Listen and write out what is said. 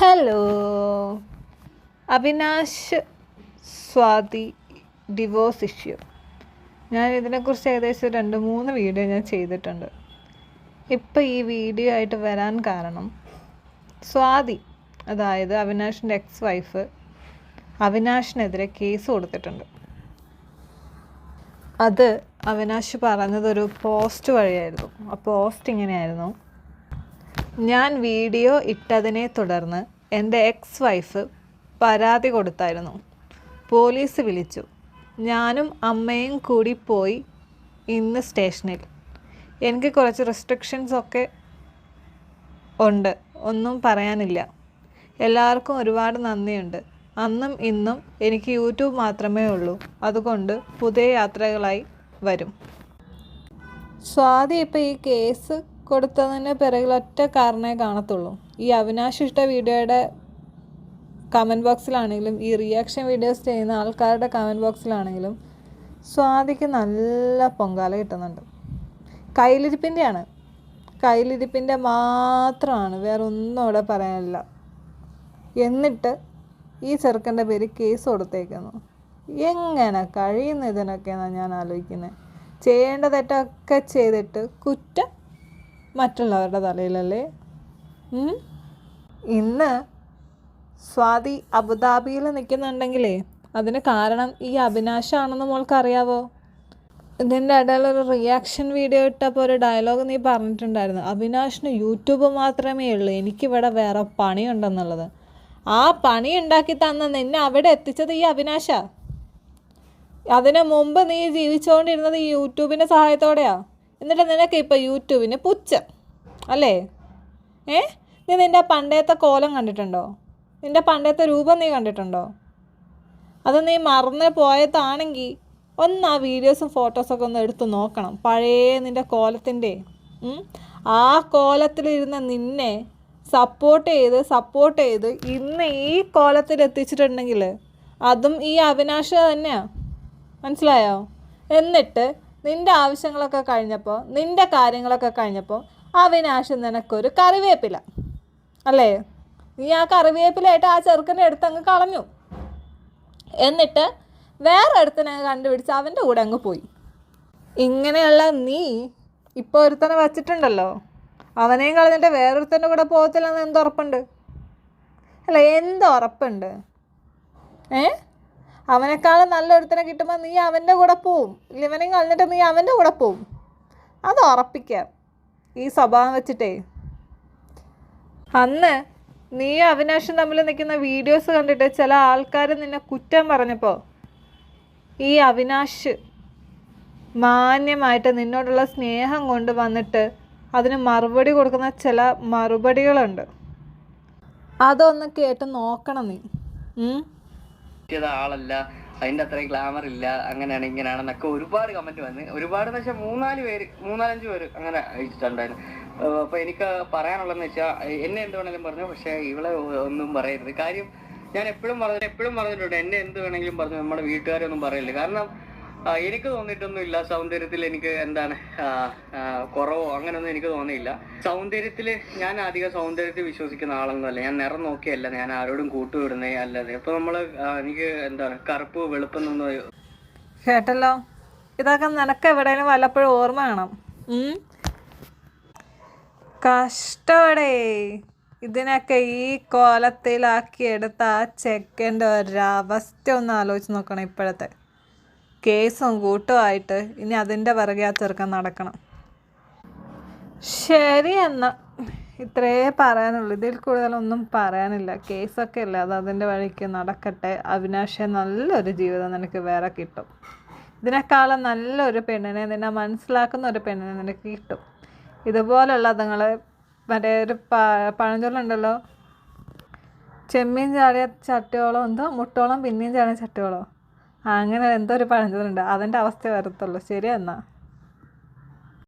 Hello Avinash Swathi divorce issue ഞാൻ ഇതിനെക്കുറിച്ച് ഏകദേശം രണ്ട് മൂന്ന് വീഡിയോ ഞാൻ ചെയ്തിട്ടുണ്ട്. ഇപ്പം ഈ വീഡിയോ ആയിട്ട് വരാൻ കാരണം സ്വാതി അതായത് അവിനാഷിന്റെ എക്സ് വൈഫ് അവിനാഷിനെതിരെ കേസ് കൊടുത്തിട്ടുണ്ട്. അത് അവിനാഷ് പറഞ്ഞതൊരു പോസ്റ്റ് വഴിയായിരുന്നു. ആ പോസ്റ്റ് ഇങ്ങനെയായിരുന്നു. ഞാൻ വീഡിയോ ഇട്ടതിനെ തുടർന്ന് എന്റെ എക്സ് വൈഫ് പരാതി കൊടുത്തായിരുന്നു. പോലീസ് വിളിച്ചു. ഞാനും അമ്മയും കൂടി പോയി ഇന്ന് സ്റ്റേഷനിൽ. എനിക്ക് കുറച്ച് റെസ്ട്രിക്ഷൻസ് ഒക്കെ ഉണ്ട്. ഒന്നും പറയാനില്ല. എല്ലാവർക്കും ഒരുപാട് നന്ദിയുണ്ട്. അന്നും ഇന്നും എനിക്ക് യൂട്യൂബ് മാത്രമേ ഉള്ളൂ. അതുകൊണ്ട് പുതിയ യാത്രകളായി വരും. സ്വാതി ഇപ്പം ഈ കേസ് കൊടുത്തതിന് പിറകിലൊറ്റ കാരണേ കാണത്തുള്ളൂ. ഈ അവിനാശ് ഇഷ്ട വീഡിയോയുടെ കമന്റ് ബോക്സിലാണെങ്കിലും ഈ റിയാക്ഷൻ വീഡിയോസ് ചെയ്യുന്ന ആൾക്കാരുടെ കമന്റ് ബോക്സിലാണെങ്കിലും സ്വാതിക്ക് നല്ല പൊങ്കാല കിട്ടുന്നുണ്ട്. കയ്യിലിരിപ്പിന്റെയാണ്. കയ്യിലിരിപ്പിന്റെ മാത്രമാണ് വേറെ ഒന്നും അവിടെ പറയാനില്ല. എന്നിട്ട് ഈ ചെറുക്കന്റെ പേര് കേസ് കൊടുത്തേക്കുന്നു. എങ്ങനെ കഴിയുന്ന ഇതിനൊക്കെയാണ് ഞാൻ ആലോചിക്കുന്നത്. ചെയ്യേണ്ട തെറ്റൊക്കെ ചെയ്തിട്ട് കുറ്റം മറ്റുള്ളവരുടെ തലയിലല്ലേ? ഇന്ന് സ്വാതി അബുദാബിയിൽ നിൽക്കുന്നുണ്ടെങ്കിലേ അതിന് കാരണം ഈ അഭിനാഷാണെന്ന് മോൾക്ക് അറിയാവോ ഇതിന്റെ ഇടയിൽ ഒരു റിയാക്ഷൻ വീഡിയോ ഇട്ടപ്പോൾ ഒരു ഡയലോഗ് നീ പറഞ്ഞിട്ടുണ്ടായിരുന്നു. അഭിനാഷിന് യൂട്യൂബ് മാത്രമേ ഉള്ളൂ എനിക്കിവിടെ വേറെ പണിയുണ്ടെന്നുള്ളത്. ആ പണി ഉണ്ടാക്കി തന്ന നിന്നെ അവിടെ എത്തിച്ചത് ഈ അഭിനാഷാ അതിനു മുമ്പ് നീ ജീവിച്ചുകൊണ്ടിരുന്നത് ഈ യൂട്യൂബിന്റെ സഹായത്തോടെയാ? എന്നിട്ട് നിനക്ക് ഇപ്പോൾ യൂട്യൂബിന് പുച്ഛം അല്ലേ? ഏ? നീ നിന്റെ പണ്ടത്തെ കോലം കണ്ടിട്ടുണ്ടോ? നിന്റെ പണ്ടത്തെ രൂപം നീ കണ്ടിട്ടുണ്ടോ? അത് നീ മറന്ന് പോയതാണെങ്കിൽ ഒന്ന് ആ വീഡിയോസും ഫോട്ടോസൊക്കെ ഒന്ന് എടുത്ത് നോക്കണം. പഴയ നിന്റെ കോലത്തിന്റെ ആ കോലത്തിലിരുന്ന നിന്നെ സപ്പോർട്ട് ചെയ്ത് സപ്പോർട്ട് ചെയ്ത് ഇന്ന് ഈ കോലത്തിൽ എത്തിച്ചിട്ടുണ്ടെങ്കിൽ അതും ഈ അവിനാശ തന്നെയാണ് മനസ്സിലായോ? എന്നിട്ട് നിന്റെ ആവശ്യങ്ങളൊക്കെ കഴിഞ്ഞപ്പോൾ നിന്റെ കാര്യങ്ങളൊക്കെ കഴിഞ്ഞപ്പോൾ അവിനാശം നിനക്കൊരു കറിവേപ്പില. അല്ലേ? നീ ആ കറിവേപ്പിലായിട്ട് ആ ചെറുക്കന്റെ അടുത്ത് അങ്ങ് കളഞ്ഞു. എന്നിട്ട് വേറെ അടുത്തനെ കണ്ടുപിടിച്ച് അവന്റെ കൂടെ അങ്ങ് പോയി. ഇങ്ങനെയുള്ള നീ ഇപ്പോൾ ഒരുത്തനെ വച്ചിട്ടുണ്ടല്ലോ. അവനെയും കളഞ്ഞിട്ട് വേറൊരുത്തന്റെ കൂടെ പോകത്തില്ലെന്ന് എന്തുറപ്പുണ്ട്? അല്ല എന്തുറപ്പുണ്ട്? ഏ? അവനേക്കാളും നല്ല ഒരുത്തനെ കിട്ടുമ്പോൾ നീ അവന്റെ കൂടെ പോവും. ഇവനെ കളഞ്ഞിട്ട് നീ അവന്റെ കൂടെ പോവും. അത് ഉറപ്പിക്കാം. ഈ സ്വഭാവം വെച്ചിട്ടേ. അന്ന് നീ അവിനാശം തമ്മിൽ നിൽക്കുന്ന വീഡിയോസ് കണ്ടിട്ട് ചില ആൾക്കാർ നിന്നെ കുറ്റം പറഞ്ഞപ്പോൾ ഈ അവിനാശ് മാന്യമായിട്ട് നിന്നോടുള്ള സ്നേഹം കൊണ്ട് വന്നിട്ട് അതിന് മറുപടി കൊടുക്കുന്ന ചില മറുപടികളുണ്ട്. അതൊന്ന് കേട്ട് നോക്കണം നീ. ചെയ്ത ആളല്ല അതിന്റെ അത്രയും ഗ്ലാമർ ഇല്ല അങ്ങനെയാണ് ഇങ്ങനെയാണെന്നൊക്കെ ഒരുപാട് കമന്റ് വന്ന്. ഒരുപാട് എന്ന് വെച്ചാൽ മൂന്നാൽ പേര് മൂന്നാലഞ്ച് പേര് അങ്ങനെ അയച്ചിട്ടുണ്ടായിരുന്നു. അപ്പൊ എനിക്ക് പറയാനുള്ളതെന്ന് വെച്ചാൽ എന്നെ എന്ത് വേണമെങ്കിലും പറഞ്ഞു പക്ഷെ ഇവളെ ഒന്നും പറയരുത്. കാര്യം ഞാൻ എപ്പോഴും പറഞ്ഞു എപ്പോഴും പറഞ്ഞിട്ടുണ്ട് എന്നെ എന്ത് വേണമെങ്കിലും പറഞ്ഞു നമ്മുടെ വീട്ടുകാരൊന്നും പറയില്ല കാരണം എനിക്ക് തോന്നിയിട്ടൊന്നും ഇല്ല സൗന്ദര്യത്തിൽ എനിക്ക് എന്താണ് കുറവോ അങ്ങനെയൊന്നും എനിക്ക് തോന്നിയില്ല. സൗന്ദര്യത്തിൽ ഞാൻ അധികം സൗന്ദര്യത്തിൽ വിശ്വസിക്കുന്ന ആളൊന്നുമല്ല ഞാൻ നിറം നോക്കിയല്ല. ഞാൻ ആരോടും കൂട്ടുവിടുന്നേ അല്ലാതെ. ഇപ്പൊ നമ്മൾ എനിക്ക് എന്താണ് കറുപ്പ് വെളുപ്പെന്നൊന്നും കേട്ടല്ലോ? ഇതൊക്കെ നിനക്ക് എവിടെയും വല്ലപ്പോഴും ഓർമ്മ വേണം. കഷ്ടപടേ ഇതിനൊക്കെ ഈ കോലത്തിലാക്കി എടുത്ത ആ ചെക്കന്റെ ഒരവസ്ഥ ഒന്ന് ആലോചിച്ച് നോക്കണം ഇപ്പോഴത്തെ. കേസും കൂട്ടുമായിട്ട് ഇനി അതിന്റെ പിറകെ ആ ചെറുക്കൻ നടക്കണം. ശരി എന്നാൽ ഇത്രേ പറയാനുള്ളൂ. ഇതിൽ കൂടുതലൊന്നും പറയാനില്ല. കേസൊക്കെ ഇല്ല. അത് അതിന്റെ വഴിക്ക് നടക്കട്ടെ. അവിനാശെ നല്ലൊരു ജീവിതം നിനക്ക് വേറെ കിട്ടും. ഇതിനേക്കാളും നല്ലൊരു പെണ്ണിനെ നിന്നെ മനസ്സിലാക്കുന്ന ഒരു പെണ്ണിനെ നിനക്ക് കിട്ടും. ഇതുപോലുള്ള നിങ്ങൾ മറ്റേ ഒരു പ പഴഞ്ചൊല്ലുണ്ടല്ലോ. ചെമ്മീൻ ചാടിയ ചട്ടിയോളം എന്തോ? മുട്ടോളം പിന്നെയും ചാടിയ ചട്ടിയോളം? അങ്ങനെ എന്തോ ഒരു പഴഞ്ചൊല്ലുണ്ട്. അതിന്റെ അവസ്ഥ വരത്തുള്ളൂ. ശരി എന്നാൽ